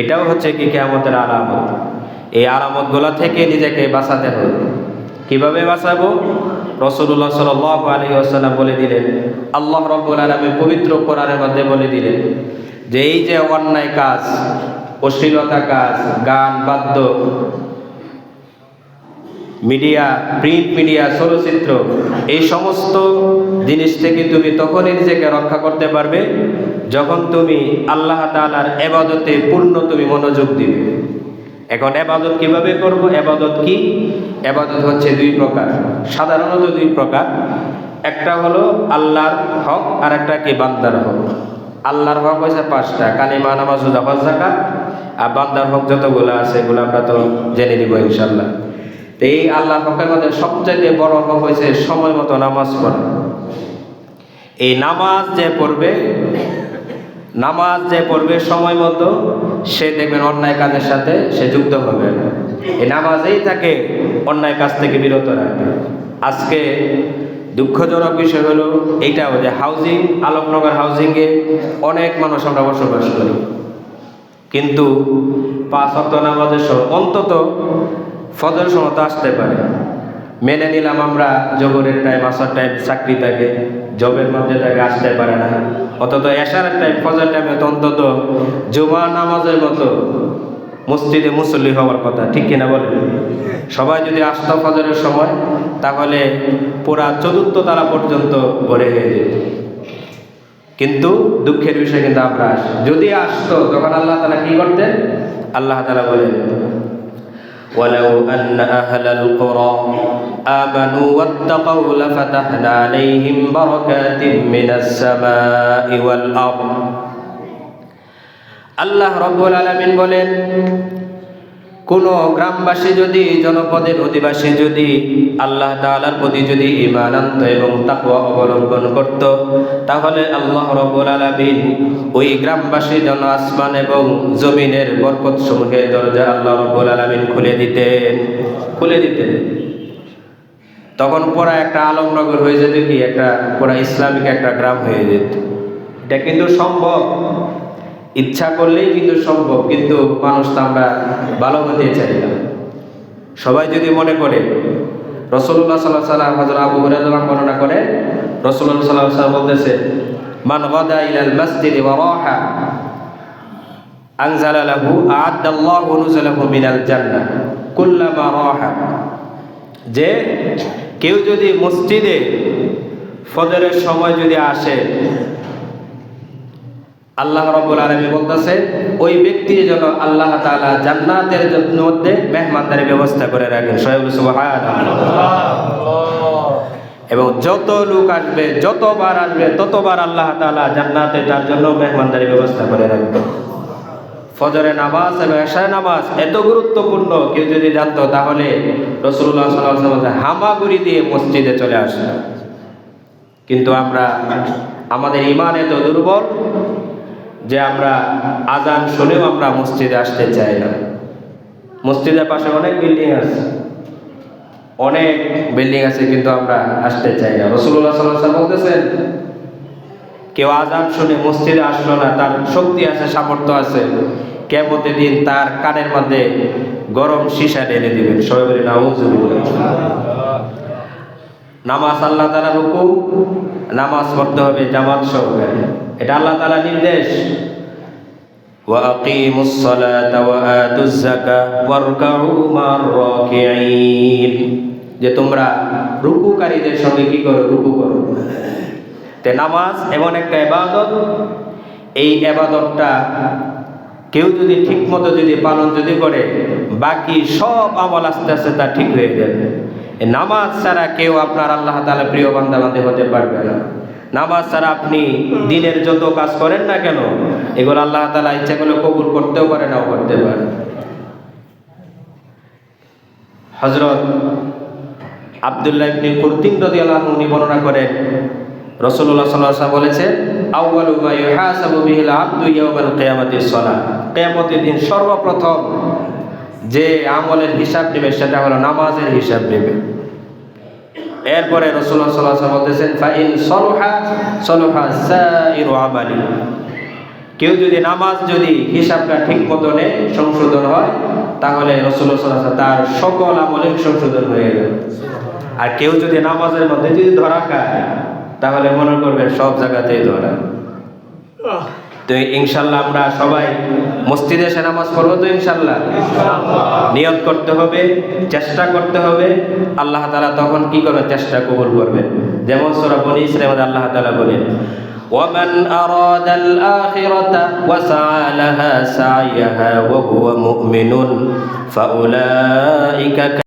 এটাও হচ্ছে কি কেয়ামতের আলামত। এই আলামতগুলো থেকে নিজেকে বাঁচাতে হবে। কীভাবে বাঁচাবো? রসুল্লাহ সাল আলী আসাল্লাম বলে দিলেন, আল্লাহ রব্বুল আলমে পবিত্র কোরআনের মধ্যে বলে দিলেন, যে এই যে অন্যায় কাজ, অশ্লীলতা কাজ, গান, বাদ্য মিডিয়া, প্রিন্ট মিডিয়া, চলচ্চিত্র, এই সমস্ত জিনিস থেকে তুমি তখনই নিজেকে রক্ষা করতে পারবে যখন তুমি আল্লাহ তালার এবাদতে পূর্ণ তুমি মনোযোগ দিবে। এখন এবাদত কীভাবে করব? এবাদত কি? এবাদত হচ্ছে দুই প্রকার। সাধারণত দুই প্রকার। একটা হলো আল্লাহর হক আর একটা কি? বান্দার হক। আল্লাহর হক হয়েছে পাঁচটা। কালিমা, নামাজ জাকাত আর বান্দার হক যতগুলো আছে, এগুলো আমরা তো জেনে নিব ইনশাল্লাহ এই আল্লাহ হকের মধ্যে সবচেয়ে বড় হক হয়েছে সময় মতো নামাজ পড়া। এই নামাজ যে পড়বে, নামাজ যে পড়বে সময় মতো, সে দেখবেন অন্যায় কাজের সাথে সে যুক্ত হবে। এই নামাজেই তাকে অন্যায় কাজ থেকে বিরত রাখবে। আজকে দুঃখজনক বিষয় হলো এইটাও যে হাউজিং আলমনগর হাউজিংয়ে অনেক মানুষ আমরা বসবাস করি। কিন্তু পাঁচ অক্ট নামাজের সময় অন্তত ফজর সময় আসতে পারে। মেনে নিলাম আমরা জবরের টাইম আসার টাইম চাকরি থাকে, জবের মধ্যে থাকে, আসতে পারে না। অন্তত এশার টাইম ফজর টাইমে তো অন্তত জুমা নামাজের মতো মসজিদে মুসল্লি হওয়ার কথা, ঠিক কিনা বলেন? সবাই যদি আসতো ফজরের সময়, তাহলে পুরা চতুর্থ তারা পর্যন্ত ভরে হয়ে যেত। কিন্তু দুঃখের বিষয় কিন্তু আমরা আসি। যদি আসতো, তখন আল্লাহ তালা কি করতেন? আল্লাহ তালা বলেন ولو أن أهل القرى آمنوا واتقوا لفتحنا عليهم بركات من السماء والأرض আল্লাহ রব্বুল আলমিন বলেন কোন গ্রামবাসী যদি, জনপদের অধিবাসী যদি, আল্লাহ তাআলার প্রতি যদি ঈমান আনত এবং তাকওয়া অবলম্বন করত, তাহলে আল্লাহ রব্বুল আলামিন ওই গ্রামবাসীর জন্য আসমান এবং জমিনের বরকত সমূহের দরজা আল্লাহ রব্বুল আলামিন খুলে দিতেন খুলে দিতেন। তখন পড়া একটা আলমনগর হয়ে যেত কি, একটা পুরা ইসলামিক একটা গ্রাম হয়ে যেত। এটা কিন্তু সম্ভব। ইচ্ছা করলেই কিন্তু সম্ভব, কিন্তু মানুষ তো আমরা ভালো হতে চাই না। সবাই যদি মনে করে রসল্লাহ সাল্লাহ সাল্লাম হজর আবু হুরাইরা বর্ণনা করে রসল্লাহ সাল্লাহ সাল্লাম বলতেছে, মান গাদা ইলাল মসজিদ ওয়া রাহা, আনজালা লাহু আ'আদাল্লাহু নুজুলাহু মিনাল জান্নাহ, কুল্লামা রাহা। যে কেউ যদি মসজিদে ফজরের সময় যদি আসে আল্লাহ রব্বুল আলমী বলতেছে, ওই ব্যক্তির জন্য আল্লাহ তাআলা জান্নাতের মধ্যে মেহমানদারি ব্যবস্থা করে রাখেন। এবং যত লোক আসবে, যতবার আসবে, ততবার আল্লাহ তাআলা জান্নাতে তার জন্য মেহমানদারি ব্যবস্থা করে রাখবেন ফজরে নামাজ এবং এশায় নামাজ এত গুরুত্বপূর্ণ, কেউ যদি জানতো, তাহলে রসুল্লাহ সাল্লাহ হামাগুড়ি দিয়ে মসজিদে চলে আসে কিন্তু আমরা, আমাদের ইমান এত দুর্বল যে আমরা আজান শুনেও আমরা মসজিদে আসতে চাই না। মসজিদের পাশে অনেক বিল্ডিং আছে। অনেক বিল্ডিং আছে কিন্তু আমরা আসতে চাই না। রসুল্লাহ সাল্লাহ বলতেছেন, কেউ আজান শুনে মসজিদে আসলো না, তার শক্তি আছে, সামর্থ্য আছে। কেমতে দিন তার কানের মধ্যে গরম সীসা ঢেলে দিবেন। সবাই বলি নামাজ আল্লাহ তালা রুকু নামাজ পড়তে হবে জামাত সহকারে। এটা আল্লাহ তালা নির্দেশ وأقيموا الصلاة وآتوا الزكاة واركعوا مع الراكعين যে তোমরা রুকুকারীদের সঙ্গে কি করো রুকু করো তে নামাজ এমন একটা এবাদত এই এবাদতটা কেউ যদি ঠিক মতো যদি পালন যদি করে বাকি সব আমল আস্তে আস্তে তা ঠিক হয়ে যাবে এই নামাজ ছাড়া কেউ আপনার আল্লাহ তালা প্রিয় বান্ধা বান্ধে হতে পারবে না নামাজ ছাড়া আপনি দিনের যত কাজ করেন না কেন, এগুলো আল্লাহ তালা ইচ্ছা করলে কবুল করতেও পারে, নাও করতে পারে। হজরত আবদুল্লাহ ইবনে কুরতিন রাদিয়াল্লাহু উনি বর্ণনা করেন আলাইহি ওয়াসাল্লাম বলেছেন, আউয়ালু মা ইউহাসাবু বিহিল আবদু ইয়াউমাল কিয়ামাতি সালাহ। কিয়ামতের দিন সর্বপ্রথম যে আমলের হিসাব নেবে সেটা হলো নামাজের হিসাব নেবে। এরপরে রসুল্লাহ সাল্লাহ বলতেছেন, ফাইন সলহা সলহা সাইরু আমালি কেউ যদি নামাজ, যদি হিসাবটা ঠিক মতনে সংশোধন হয়, তাহলে রসুল্লাহ সাল্লাল্লাহু তার সকল আমলে সংশোধন হয়ে গেল। আর কেউ যদি নামাজের মধ্যে যদি ধরা খায় তাহলে মনে করবে সব জায়গাতেই ধরা। তো ইনশাল্লাহ আমরা সবাই মসজিদে এসে নামাজ পড়বো তো ইনশাল্লাহ নিয়ত করতে হবে চেষ্টা করতে হবে আল্লাহ তাআলা তখন কি করে চেষ্টা কবুল করবেন যেমন সূরা বনি ইসরাঈল আল্লাহ তাআলা বলেন ومن أراد الآخرة وسعى لها سعيها وهو مؤمن فأولئك